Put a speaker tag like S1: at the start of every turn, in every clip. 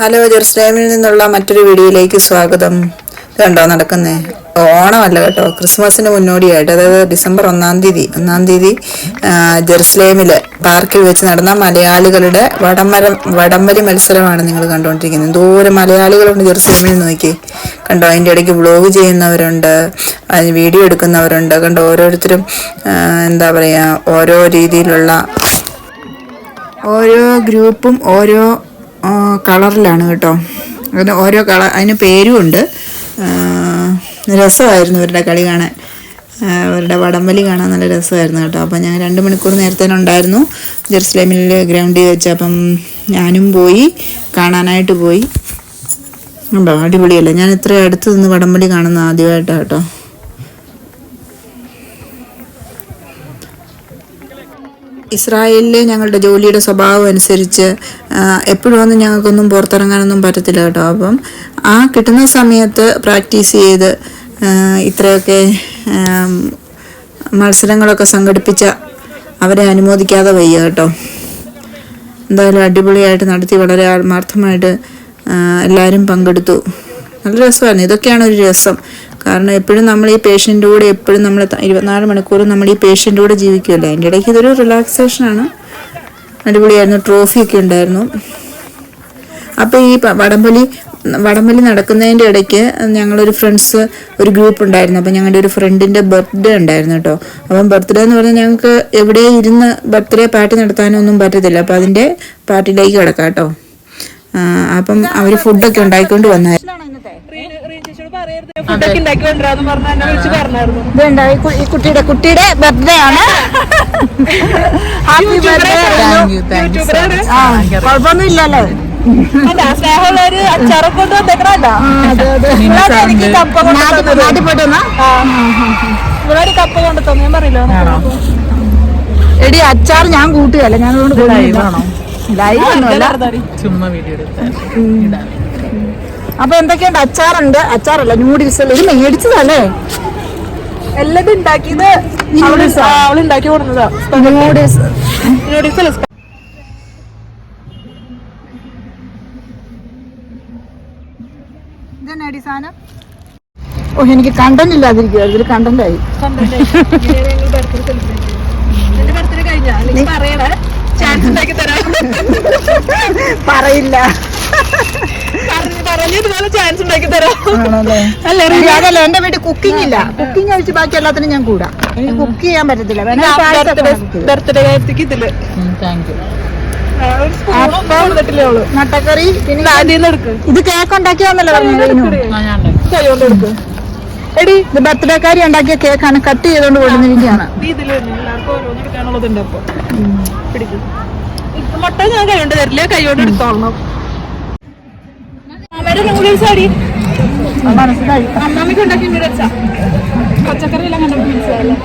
S1: Hello ജെറുസലേമിൽ നിന്നുള്ള മറ്റൊരു വീഡിയോയിലേക്ക് സ്വാഗതം. കണ്ടോ നടക്കുന്നേ? ഓണമല്ല കേട്ടോ. ക്രിസ്മസിന് മുന്നോടിയായിട്ട് അതായത് ഡിസംബർ ഒന്നാം തീയതി. ഒന്നാം തീയതി ജെറുസലേമിൽ പാർക്കിൽ വെച്ച് നടന്ന മലയാളികളുടെ വടംവരം വടംവലി മത്സരമാണ് നിങ്ങൾ കണ്ടുകൊണ്ടിരിക്കുന്നത്. എന്തോരം മലയാളികളുണ്ട് ജെറുസലേമിൽ നോക്കി കണ്ടോ അതിന്റെ ഇടയ്ക്ക് വ്ളോഗ് ചെയ്യുന്നവരുണ്ട് വീഡിയോ എടുക്കുന്നവരുണ്ട്. കണ്ടോ ഓരോരുത്തരും എന്താ പറയുക ഓരോ രീതിയിലുള്ള ഓരോ ഗ്രൂപ്പും ഓരോ കളറിലാണ് കേട്ടോ. അതിന് ഓരോ കളർ അതിന് പേരും ഉണ്ട് ആ, രസമായിരുന്നു ഇവരുടെ കളി കാണാൻ. അവരുടെ വടംവലി കാണാൻ നല്ല രസമായിരുന്നു കേട്ടോ. അപ്പം ഞാൻ രണ്ട് മണിക്കൂർ നേരത്തെ തന്നെ ഉണ്ടായിരുന്നു. ജെറുസലേമിൽ ഗ്രൗണ്ടിൽ വെച്ച് അപ്പം ഞാനും പോയി കാണാനായിട്ട് പോയി. ഉണ്ടോ അടിപൊളിയല്ലേ. ഞാൻ ഇത്ര അടുത്ത് നിന്ന് വടംവലി കാണുന്ന ആദ്യമായിട്ടാണ് കേട്ടോ. ഇസ്രായേലിലെ ഞങ്ങളുടെ ജോലിയുടെ സ്വഭാവം അനുസരിച്ച് എപ്പോഴും ഒന്നും ഞങ്ങൾക്കൊന്നും പുറത്തിറങ്ങാനൊന്നും പറ്റത്തില്ല കേട്ടോ. അപ്പം ആ കിട്ടുന്ന സമയത്ത് പ്രാക്ടീസ് ചെയ്ത് ഇത്രയൊക്കെ മത്സരങ്ങളൊക്കെ സംഘടിപ്പിച്ച അവരെ അനുമോദിക്കാതെ വയ്യ കേട്ടോ. എന്തായാലും അടിപൊളിയായിട്ട് നടത്തി വളരെ ആത്മാർത്ഥമായിട്ട് എല്ലാവരും പങ്കെടുത്തു. നല്ല രസമായിരുന്നു. ഇതൊക്കെയാണ് ഒരു രസം. കാരണം എപ്പോഴും നമ്മൾ ഈ പേഷ്യന്റെ കൂടെ എപ്പോഴും നമ്മൾ ഇരുപത്തിനാല് മണിക്കൂറും നമ്മൾ ഈ പേഷ്യന്റെ കൂടെ ജീവിക്കുമല്ലോ അതിന്റെ ഇടയ്ക്ക് ഇതൊരു റിലാക്സേഷനാണ് അടിപൊളിയായിരുന്നു. ട്രോഫിയൊക്കെ ഉണ്ടായിരുന്നു. അപ്പോൾ ഈ വടംവലി വടംവലി നടക്കുന്നതിന്റെ ഇടയ്ക്ക് ഞങ്ങളൊരു ഫ്രണ്ട്സ് ഒരു ഗ്രൂപ്പ് ഉണ്ടായിരുന്നു. അപ്പോൾ ഞങ്ങളുടെ ഒരു ഫ്രണ്ടിന്റെ ബർത്ത്ഡേ ഉണ്ടായിരുന്നു കേട്ടോ. അപ്പം ബർത്ത്ഡേ എന്ന് പറഞ്ഞാൽ ഞങ്ങൾക്ക് എവിടെ ഇരുന്ന് ബർത്ത്ഡേ പാർട്ടി നടത്താനൊന്നും പറ്റത്തില്ല. അപ്പോൾ അതിന്റെ പാർട്ടിയിലേക്ക് കിടക്കാം കേട്ടോ. അപ്പം അവർ ഫുഡൊക്കെ ഉണ്ടാക്കിക്കൊണ്ട് വന്നായിരുന്നു.
S2: ഇതുണ്ട് ഈ കുട്ടിയുടെ കുട്ടിയുടെ ബർത്ത്ഡേ ആണ്. ഹാപ്പി ബർത്ത്ഡേ കുഴപ്പമൊന്നും ഇല്ലല്ലോ
S3: അല്ല സ്നേഹമുള്ളവര് അച്ചാറൊക്കെ കൊണ്ട് വന്നേക്കണല്ല എനിക്ക് കപ്പ കൊണ്ട്
S2: നാട്ടിൽ നാട്ടിൽ പോയിട്ട് വന്നാ?
S3: ഇവിടെ ഒരു കപ്പ കൊണ്ട് തന്നു ഞാൻ പറയില്ല
S2: എടി അച്ചാർ ഞാൻ കൂട്ടുകയല്ല? ഞാൻ അതുകൊണ്ട് ലൈവ് ഒന്നുമല്ല.
S4: ചുമ്മാ വീഡിയോ
S2: അപ്പൊ എന്തൊക്കെയുണ്ട്? അച്ചാറുണ്ട്. അച്ചാറല്ല നൂഡിൽസ് ഇത് മേടിച്ചതല്ലേ?
S3: എല്ലാം ഉണ്ടാക്കിയത് കൊടുത്തതാ.
S2: നൂഡിൽസ്
S3: നൂഡിൽസ് അല്ല.
S2: ഇതെന്നാടി സാധനം ഓ എനിക്ക് കണ്ടന്റ് ഇല്ലാതിരിക്കുക ഇതിൽ കണ്ടന്റ് ആയി. പറയില്ല.
S3: ഇതുപോലെ ചാൻസ് ഉണ്ടാക്കി തരാം. അല്ല
S2: അതല്ല എന്റെ വീട്ടിൽ കുക്കിംഗ് ഇല്ല. കുക്കിംഗ് ഒഴിച്ച് ബാക്കി എല്ലാത്തിനും ഞാൻ കൂടാ. എനിക്ക് കുക്ക് ചെയ്യാൻ പറ്റത്തില്ല.
S3: ബർത്ത്ഡേ കാര്യത്തേക്ക് ഇതിൽ.
S4: താങ്ക് യു
S2: മുട്ടക്കറി പിന്നെ ഇത് കേക്ക് ഉണ്ടാക്കിയാന്നല്ലോ പറഞ്ഞു എടി ഇത് ബർത്ത്ഡേ കാരി ഉണ്ടാക്കിയ കേക്കാണ് കട്ട് ചെയ്തോണ്ട് കൊണ്ടുവന്നിരിക്കുകയാണ്.
S3: മുട്ട ഞാൻ കൈ കൊണ്ട് തരില്ല? കൈ കൊണ്ട് എടുത്തോളണം. അമ്മയുടെ നൂഡിൽസ് അടി അമ്മാമ്മക്ക് ഉണ്ടാക്കി വെച്ച. പച്ചക്കറി എല്ലാം കണ്ടപ്പോൾ മനസ്സിലായല്ലേ?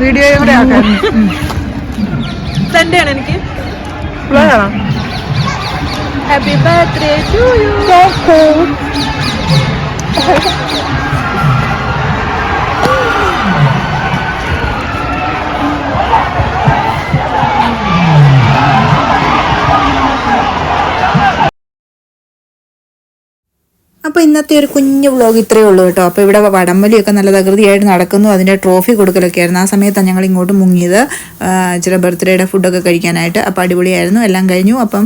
S2: വീഡിയോയും കൂടെ ആക്കാൻ
S3: തന്നെയാണ് എനിക്ക്. ഹാപ്പി ബർത്ത്ഡേ ടു യു
S1: അപ്പോൾ ഇന്നത്തെ ഒരു കുഞ്ഞു വ്ളോഗ് ഇത്രയേ ഉള്ളൂ കേട്ടോ. അപ്പോൾ ഇവിടെ വടംവലിയൊക്കെ നല്ല തകൃതിയായിട്ട് നടക്കുന്നു. അതിന്റെ ട്രോഫി കൊടുക്കലൊക്കെ ആയിരുന്നു ആ സമയത്താണ് ഞങ്ങൾ ഇങ്ങോട്ട് മുങ്ങിയത്. ചില ബർത്ത്ഡേയുടെ ഫുഡൊക്കെ കഴിക്കാനായിട്ട്. അപ്പോൾ അടിപൊളിയായിരുന്നു. എല്ലാം കഴിഞ്ഞു. അപ്പം